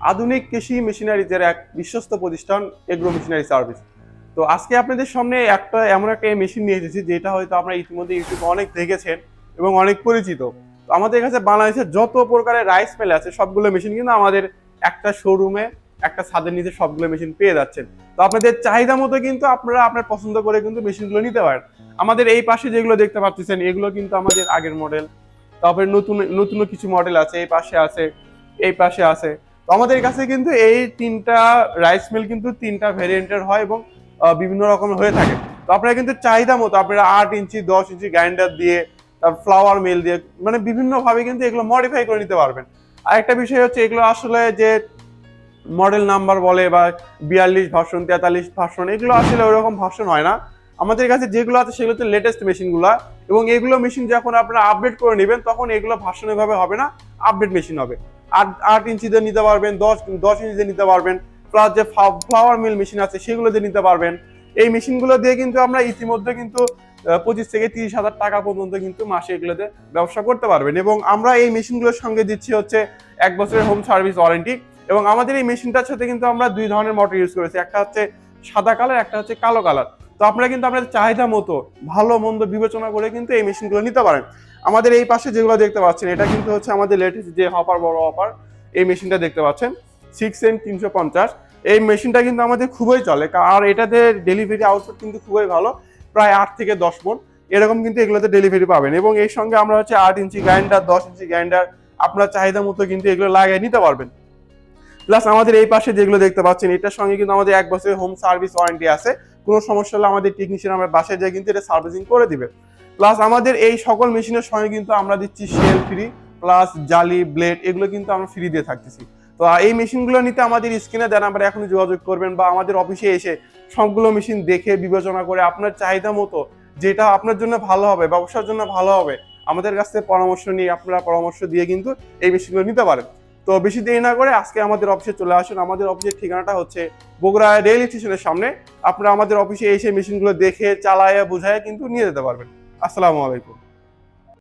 আধুনিক কৃষি মেশিনারিজের এক বিশ্বস্ত প্রতিষ্ঠান এগ্রো মেশিনারি সার্ভিস। তো আজকে আপনাদের সামনে একটা, এমন একটা মেশিন নিয়ে এসেছি, যেটা হয়তো আপনারা ইতিমধ্যে ইউটিউবে অনেক দেখেছেন এবং অনেক পরিচিত। তো আমাদের কাছে বাংলাদেশের যত প্রকারের রাইস মিল আছে, সবগুলো মেশিন কিন্তু আমাদের একটা শোরুমে, একটা ছাদের নিচে সবগুলো মেশিন পেয়ে যাচ্ছেন। তো আপনাদের চাহিদা মতো কিন্তু আপনারা আপনার পছন্দ করে কিন্তু মেশিনগুলো নিতে পারেন। আমাদের এই পাশে যেগুলো দেখতে পাচ্ছেন, এগুলো কিন্তু আমাদের আগের মডেল। তারপরে নতুন নতুন কিছু মডেল আছে, এই পাশে আছে, এই পাশে আছে। তো আমাদের কাছে কিন্তু এই তিনটা রাইস মিল কিন্তু তিনটা ভেরিয়েন্টের হয় এবং বিভিন্ন রকমের হয়ে থাকে। তো আপনারা কিন্তু চাহিদা মতো আপনারা আট ইঞ্চি, দশ ইঞ্চি গ্রাইন্ডার দিয়ে তারপর ফ্লাওয়ার মিল দিয়ে মানে বিভিন্নভাবে কিন্তু এগুলো মডিফাই করে নিতে পারবেন। আরেকটা বিষয় হচ্ছে এগুলো আসলে যে মডেল নাম্বার বলে বা বিয়াল্লিশ ভার্সন তেতাল্লিশ ভার্সন এগুলো আসলে ওরকম ভার্সন হয় না। আমাদের কাছে যেগুলো আছে সেগুলো হচ্ছে লেটেস্ট মেশিনগুলো এবং এগুলো মেশিন যখন আপনারা আপডেট করে নেবেন, তখন এগুলো ভার্সন এভাবে হবে না আপডেট মেশিন হবে। আট আট ইঞ্চিতে নিতে পারবেন, দশ দশ ইঞ্চিতে নিতে পারবেন প্লাস যে ফ্লাওয়ার মিল মেশিন আছে, সেগুলো দিয়ে নিতে পারবেন। এই মেশিনগুলো দিয়ে কিন্তু আমরা ইতিমধ্যে কিন্তু পঁচিশ থেকে তিরিশ হাজার টাকা পর্যন্ত কিন্তু মাসে এগুলোতে ব্যবসা করতে পারবেন। এবং আমরা এই মেশিনগুলোর সঙ্গে দিচ্ছি হচ্ছে এক বছরের হোম সার্ভিস ওয়ারেন্টি এবং আমাদের এই মেশিনটার সাথে কিন্তু আমরা দুই ধরনের মোটর ইউজ করেছি। একটা হচ্ছে সাদা কালার একটা হচ্ছে কালো কালার তো আপনারা কিন্তু আপনাদের চাহিদা মতো ভালো মন্দ বিবেচনা করে কিন্তু এই মেশিনগুলো নিতে পারেন। আমাদের এই পাশে যেগুলো দেখতে পাচ্ছেন, এটা কিন্তু হচ্ছে আমাদের লেটেস্ট যে হপার বড় হপার এই মেশিনটা দেখতে পাচ্ছেন সিক্স এম তিনশো পঞ্চাশ। এই মেশিনটা কিন্তু আমাদের খুবই চলে, আর এটাতে ডেলিভারি আউটপুট কিন্তু খুবই ভালো, প্রায় আট থেকে দশ মন। এরকম কিন্তু এগুলোতে ডেলিভারি পাবেন, এবং এর সঙ্গে আমরা হচ্ছে আট ইঞ্চি গ্রাইন্ডার দশ ইঞ্চি গ্রাইন্ডার আপনার চাহিদা মতো কিন্তু এগুলো লাগিয়ে নিতে পারবেন। প্লাস আমাদের এই পাশে যেগুলো দেখতে পাচ্ছেন, এটার সঙ্গে কিন্তু আমাদের এক বছরের হোম সার্ভিস ওয়ারেন্টি আছে। কোনো সমস্যা হলে আমাদের টেকনিশিয়ান আমরা বাসায় যাই কিন্তু এটা সার্ভিসিং করে দিবে। প্লাস আমাদের এই সকল মেশিনের সঙ্গে কিন্তু আমরা দিচ্ছি শেল ফ্রি প্লাস জালি ব্লেড এগুলো কিন্তু আমরা ফ্রি দিয়ে থাকতেছি। তো এই মেশিনগুলো নিতে আমাদের স্ক্রিনে দেন আমরা এখনই যোগাযোগ করবেন বা আমাদের অফিসে এসে সবগুলো মেশিন দেখে বিবেচনা করে আপনার চাহিদা মতো যেটা আপনার জন্য ভালো হবে, ব্যবসার জন্য ভালো হবে, আমাদের কাছ থেকে পরামর্শ নিয়ে আপনারা পরামর্শ দিয়ে কিন্তু এই মেশিনগুলো নিতে পারেন। তো বেশি দেরি না করে আজকে আমাদের অফিসে চলে আসুন। আমাদের অফিসের ঠিকানাটা হচ্ছে বগুড়া রেল স্টেশনের সামনে। আপনারা আমাদের অফিসে এসে মেশিনগুলো দেখে, চালায়, বুঝায় কিন্তু নিয়ে যেতে পারবেন। আসসালামু আলাইকুম।